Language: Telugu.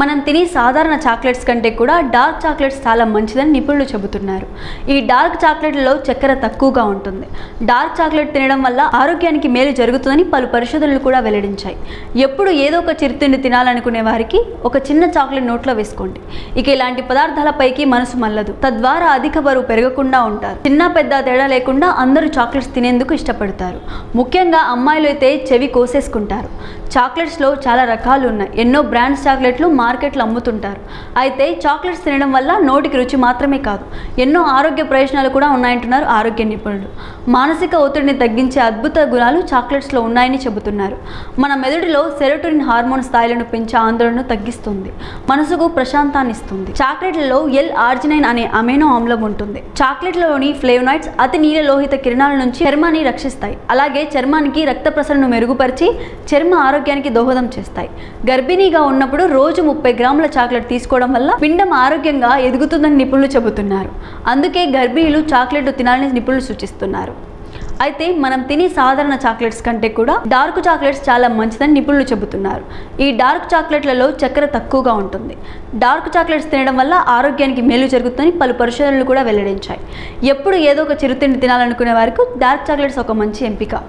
మనం తినే సాధారణ చాక్లెట్స్ కంటే కూడా డార్క్ చాక్లెట్స్ చాలా మంచిదని నిపుణులు చెబుతున్నారు. ఈ డార్క్ చాక్లెట్లలో చక్కెర తక్కువగా ఉంటుంది. డార్క్ చాక్లెట్ తినడం వల్ల ఆరోగ్యానికి మేలు జరుగుతుందని పలు పరిశోధనలు కూడా వెల్లడించాయి. ఎప్పుడు ఏదో ఒక చిరుతిండి తినాలనుకునే వారికి ఒక చిన్న చాక్లెట్ నోట్లో వేసుకోండి. ఇక ఇలాంటి పదార్థాలపైకి మనసు మల్లదు. తద్వారా అధిక బరువు పెరగకుండా ఉంటారు. చిన్న పెద్ద తేడా లేకుండా అందరూ చాక్లెట్స్ తినేందుకు ఇష్టపడతారు. ముఖ్యంగా అమ్మాయిలు అయితే చెవి కోసేసుకుంటారు. చాక్లెట్స్లో చాలా రకాలు ఉన్నాయి. ఎన్నో బ్రాండ్స్ చాక్లెట్లు మార్కెట్లో అమ్ముతుంటారు. అయితే చాక్లెట్స్ తినడం వల్ల నోటికి రుచి మాత్రమే కాదు ఎన్నో ఆరోగ్య ప్రయోజనాలు కూడా ఉన్నాయంటున్నారు ఆరోగ్య నిపుణులు. మానసిక ఒత్తిడిని తగ్గించే అద్భుత గుణాలు చాక్లెట్స్లో ఉన్నాయని చెబుతున్నారు. మన మెదడులో సెరోటోనిన్ హార్మోన్ స్థాయిలను పెంచే ఆందోళనను తగ్గిస్తుంది మనసుకు ప్రశాంతాన్ని ఇస్తుంది. చాక్లెట్లలో ఎల్ ఆర్జినైన్ అనే అమైనో ఆమ్లం ఉంటుంది. చాక్లెట్లలోని ఫ్లేవనాయిడ్స్ అతి నీల లోహిత కిరణాల నుంచి చర్మాన్ని రక్షిస్తాయి. అలాగే చర్మానికి రక్త ప్రసరణను మెరుగుపరిచి చర్మ ఆరోగ్యానికి దోహదం చేస్తాయి. గర్భిణీగా ఉన్నప్పుడు రోజు ముప్పై గ్రాముల చాక్లెట్ తీసుకోవడం వల్ల పిండం ఆరోగ్యంగా ఎదుగుతుందని నిపుణులు చెబుతున్నారు. అందుకే గర్భిణీలు చాక్లెట్ తినాలని నిపుణులు సూచిస్తున్నారు. అయితే మనం తినే సాధారణ చాక్లెట్స్ కంటే కూడా డార్క్ చాక్లెట్స్ చాలా మంచిదని నిపుణులు చెబుతున్నారు. ఈ డార్క్ చాక్లెట్లలో చక్కెర తక్కువగా ఉంటుంది. డార్క్ చాక్లెట్స్ తినడం వల్ల ఆరోగ్యానికి మేలు జరుగుతుందని పలు పరిశోధనలు కూడా వెల్లడించాయి. ఎప్పుడు ఏదో ఒక చిరుతిండి తినాలనుకునే వారికి డార్క్ చాక్లెట్స్ ఒక మంచి ఎంపిక.